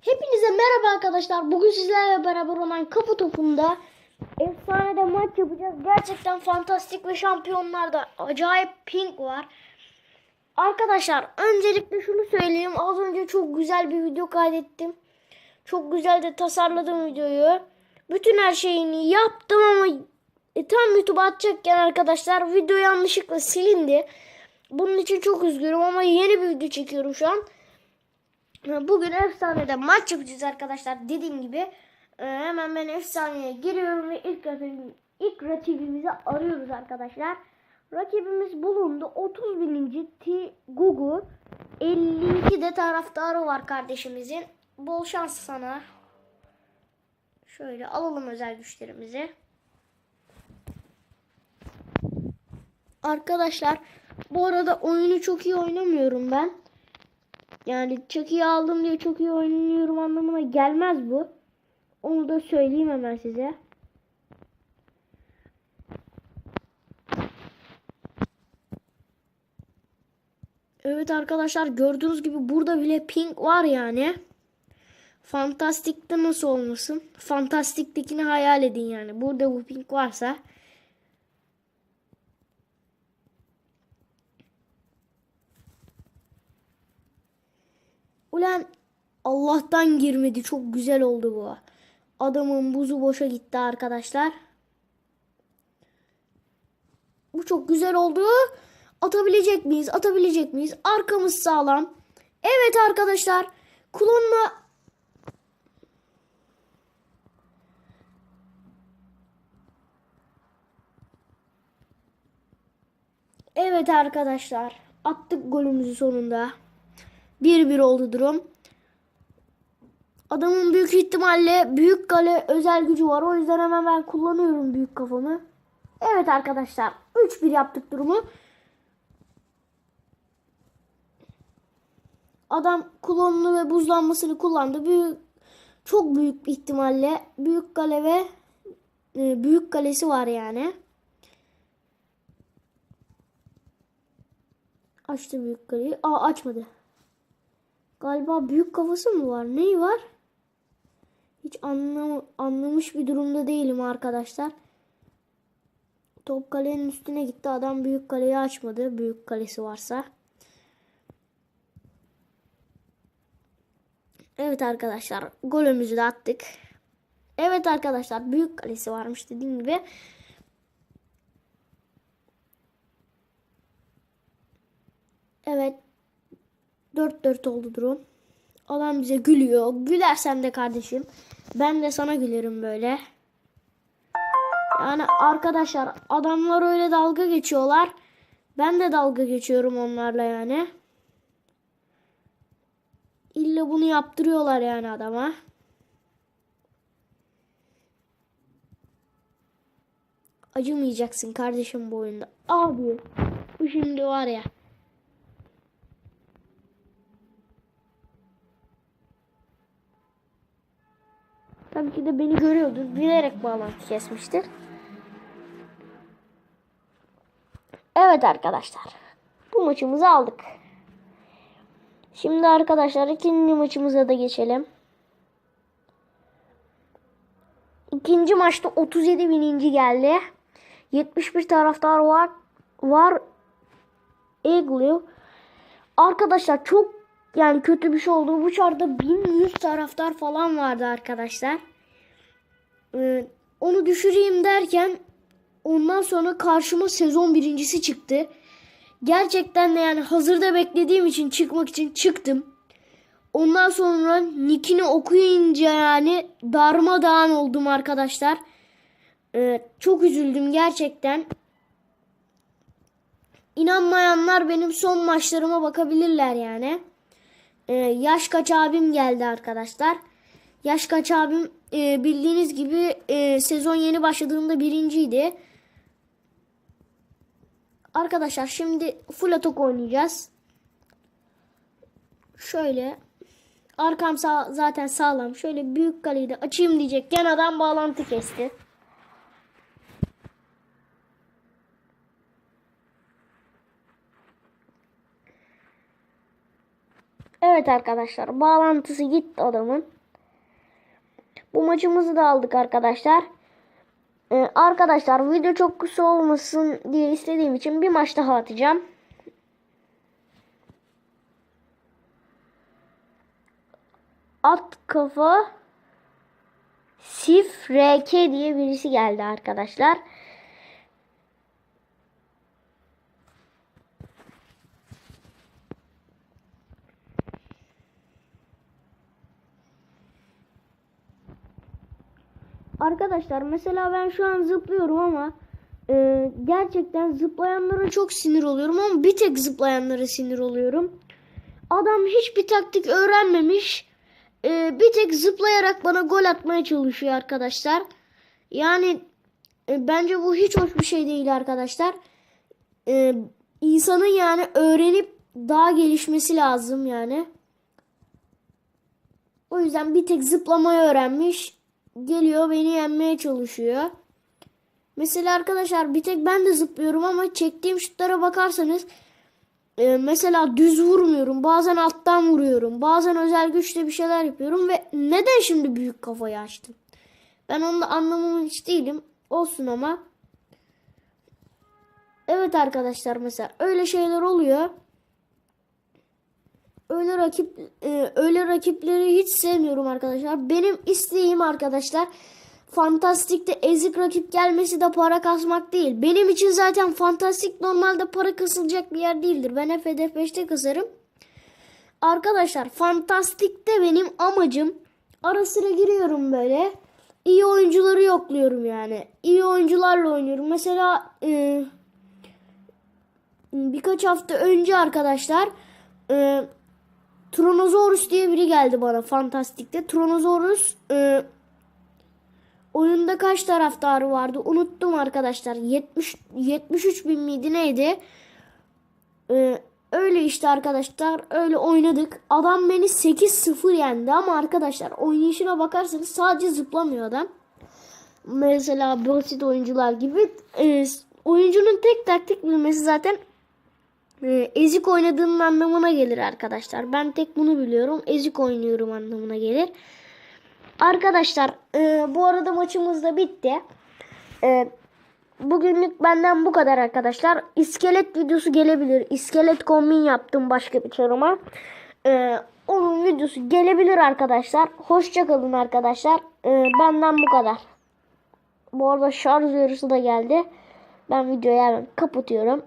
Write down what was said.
Hepinize merhaba arkadaşlar. Bugün sizlerle beraber online kapı topunda efsanede maç yapacağız. Gerçekten fantastik ve şampiyonlarda acayip ping var. Arkadaşlar öncelikle şunu söyleyeyim. Az önce çok güzel bir video kaydettim. Çok güzel de tasarladım videoyu. Bütün her şeyini yaptım ama e, tam YouTube'a atacakken arkadaşlar video yanlışlıkla silindi. Bunun için çok üzgünüm ama yeni bir video çekiyorum şu an. Bugün efsanede maç yapacağız arkadaşlar. Dediğim gibi e, hemen ben efsaneye giriyorum ve ilk rakibim, ilk rakibimizi arıyoruz arkadaşlar. Rakibimiz bulundu. 30 bininci T Gugu. 52 de taraftarı var kardeşimizin. Bol şans sana. Şöyle alalım özel güçlerimizi. Arkadaşlar bu arada oyunu çok iyi oynamıyorum ben. Yani çok iyi aldım diye çok iyi oynuyorum anlamına gelmez bu. Onu da söyleyeyim hemen size. Evet arkadaşlar gördüğünüz gibi burada bile ping var yani. Fantastik'te nasıl olmasın? Fantastik'tekini hayal edin yani. Burada bu ping varsa. Ulan Allah'tan girmedi. Çok güzel oldu bu. Adamın buzu boşa gitti arkadaşlar. Bu çok güzel oldu. Atabilecek miyiz? Atabilecek miyiz? Arkamız sağlam. Evet arkadaşlar. Klonla Evet arkadaşlar. Attık golümüzü sonunda. 1-1 oldu durum. Adamın büyük ihtimalle büyük kale özel gücü var. O yüzden hemen ben kullanıyorum büyük kafamı. Evet arkadaşlar 3-1 yaptık durumu. Adam klonunu ve buzlanmasını kullandı. Büyük çok büyük ihtimalle büyük kale ve e, büyük kalesi var yani. Açtı büyük kaleyi. Aa açmadı. Galiba büyük kafası mı var? Neyi var? Hiç anlam anlamış bir durumda değilim arkadaşlar. Top kalenin üstüne gitti. Adam büyük kaleyi açmadı. Büyük kalesi varsa. Evet arkadaşlar. Golümüzü de attık. Evet arkadaşlar. Büyük kalesi varmış dediğim gibi. Evet. 4-4 oldu durum. Adam bize gülüyor. Gülersen de kardeşim. Ben de sana gülerim böyle. Yani arkadaşlar adamlar öyle dalga geçiyorlar. Ben de dalga geçiyorum onlarla yani. İlla bunu yaptırıyorlar yani adama. Acımayacaksın kardeşim bu oyunda. Abi bu şimdi var ya. Tabii ki de beni görüyordur. Bilerek bağlantı kesmiştir. Evet arkadaşlar. Bu maçımızı aldık. Şimdi arkadaşlar ikinci maçımıza da geçelim. İkinci maçta 37 bininci geldi. 71 taraftar var. Var. Eagle. Arkadaşlar çok yani kötü bir şey oldu. Bu çarda 1100 taraftar falan vardı arkadaşlar. Ee, onu düşüreyim derken ondan sonra karşıma sezon birincisi çıktı. Gerçekten de yani hazırda beklediğim için çıkmak için çıktım. Ondan sonra nickini okuyunca yani darmadağın oldum arkadaşlar. Ee, çok üzüldüm gerçekten. İnanmayanlar benim son maçlarıma bakabilirler yani. Ee, yaş kaç abim geldi arkadaşlar. Yaş kaç abim e, bildiğiniz gibi e, sezon yeni başladığında birinciydi. Arkadaşlar şimdi full atak oynayacağız. Şöyle arkam sağ, zaten sağlam. Şöyle büyük kaleyi de açayım diyecekken adam bağlantı kesti. Evet arkadaşlar bağlantısı gitti adamın. Bu maçımızı da aldık arkadaşlar. Ee, arkadaşlar video çok kısa olmasın diye istediğim için bir maç daha atacağım. At kafa Sif RK diye birisi geldi arkadaşlar. Arkadaşlar mesela ben şu an zıplıyorum ama e, gerçekten zıplayanlara çok sinir oluyorum ama bir tek zıplayanlara sinir oluyorum. Adam hiçbir taktik öğrenmemiş. e, bir tek zıplayarak bana gol atmaya çalışıyor arkadaşlar. Yani e, bence bu hiç hoş bir şey değil arkadaşlar. E, insanın yani öğrenip daha gelişmesi lazım yani. O yüzden bir tek zıplamayı öğrenmiş. Geliyor beni yenmeye çalışıyor. Mesela arkadaşlar bir tek ben de zıplıyorum ama çektiğim şutlara bakarsanız e, mesela düz vurmuyorum. Bazen alttan vuruyorum. Bazen özel güçle bir şeyler yapıyorum ve neden şimdi büyük kafayı açtım? Ben onu da anlamamın hiç değilim. Olsun ama. Evet arkadaşlar mesela öyle şeyler oluyor. Öyle rakip e, öyle rakipleri hiç sevmiyorum arkadaşlar. Benim isteğim arkadaşlar Fantastik'te ezik rakip gelmesi de para kasmak değil. Benim için zaten Fantastik normalde para kasılacak bir yer değildir. Ben hep hedef 5'te kasarım. Arkadaşlar Fantastik'te benim amacım ara sıra giriyorum böyle. İyi oyuncuları yokluyorum yani. İyi oyuncularla oynuyorum. Mesela e, birkaç hafta önce arkadaşlar e, Tronosaurus diye biri geldi bana Fantastik'te. Tronosaurus e, oyunda kaç taraftarı vardı unuttum arkadaşlar. 70 73 bin miydi neydi? E, öyle işte arkadaşlar öyle oynadık. Adam beni 8-0 yendi ama arkadaşlar oynayışına bakarsanız sadece zıplamıyor adam. Mesela basit oyuncular gibi e, oyuncunun tek taktik bilmesi zaten ezik oynadığının anlamına gelir arkadaşlar. Ben tek bunu biliyorum. Ezik oynuyorum anlamına gelir. Arkadaşlar e, bu arada maçımız da bitti. E, bugünlük benden bu kadar arkadaşlar. İskelet videosu gelebilir. İskelet kombin yaptım başka bir çarıma. E, onun videosu gelebilir arkadaşlar. Hoşçakalın arkadaşlar. E, benden bu kadar. Bu arada şarj uyarısı da geldi. Ben videoyu hemen kapatıyorum.